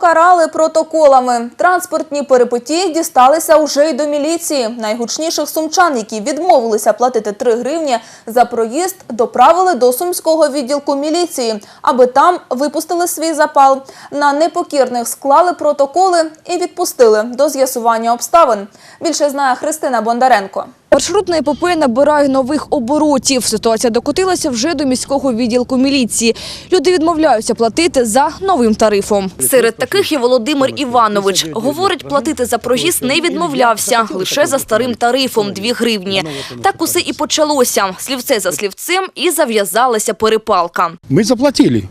Покарали протоколами. Транспортні перипетії дісталися уже й до міліції. Найгучніших сумчан, які відмовилися платити 3 гривні за проїзд, доправили до сумського відділку міліції, аби там випустили свій запал. На непокірних склали протоколи і відпустили до з'ясування обставин. Більше знає Христина Бондаренко. Маршрутна епопея набирає нових оборотів. Ситуація докотилася вже до міського відділку міліції. Люди відмовляються платити за новим тарифом. Серед таких є Володимир Іванович. Говорить, платити за проїзд не відмовлявся, лише за старим тарифом – 2 гривні. Так усе і почалося. Слівце за слівцем і зав'язалася перепалка. Мы заплатили.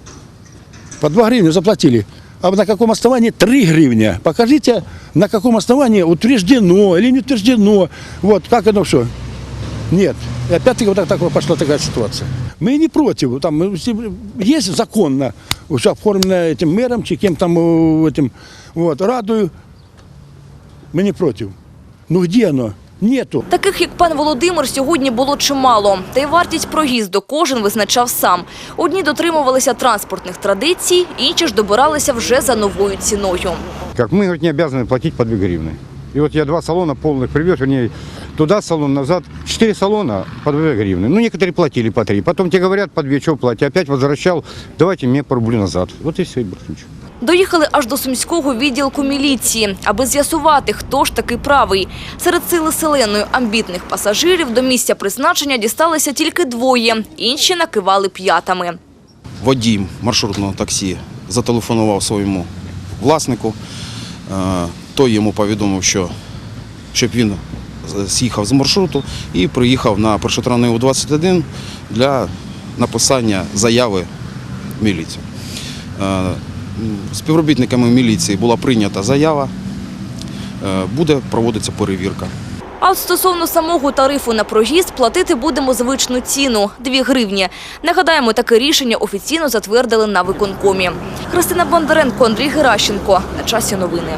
По 2 гривны заплатили. А на каком основании 3 гривня? Покажите, на каком основании утверждено или не утверждено. Вот, как оно все? Нет. И опять-таки вот так, так пошла такая ситуация. Мы не против. Там есть законно, все оформлено этим мэром, чи кем там э, этим. Вот, радую. Мы не против. Ну где оно? Нету. Таких, як пан Володимир, сьогодні було чимало. Та й вартість проїзду кожен визначав сам. Одні дотримувалися транспортних традицій, інші ж добиралися вже за новою ціною. Как мы говорит, не обязаны платить по 2 гривны. И вот я два салона полных привез, вернее, туда салон, назад. Четыре салона по 2 гривны. Ну, некоторые платили по 3. Потом тебе говорят, по 2, что платить. Опять возвращал, давайте мне по рублю назад. Вот и все, и больше ничего. Доїхали аж до сумського відділку міліції, аби з'ясувати, хто ж таки правий. Серед сили селеної амбітних пасажирів до місця призначення дісталися тільки двоє, інші накивали п'ятами. водій маршрутного таксі зателефонував своєму власнику. Е, Той йому повідомив, що щоб він з'їхав з маршруту і приїхав на першотравневу 21 для написання заяви в міліцію. Співробітниками міліції була прийнята заява, Е, буде проводитися перевірка. А от стосовно самого тарифу на проїзд платити будемо звичну ціну – 2 гривні. Нагадаємо, таке рішення офіційно затвердили на виконкомі. Христина Бондаренко, Андрій Геращенко. На часі новини.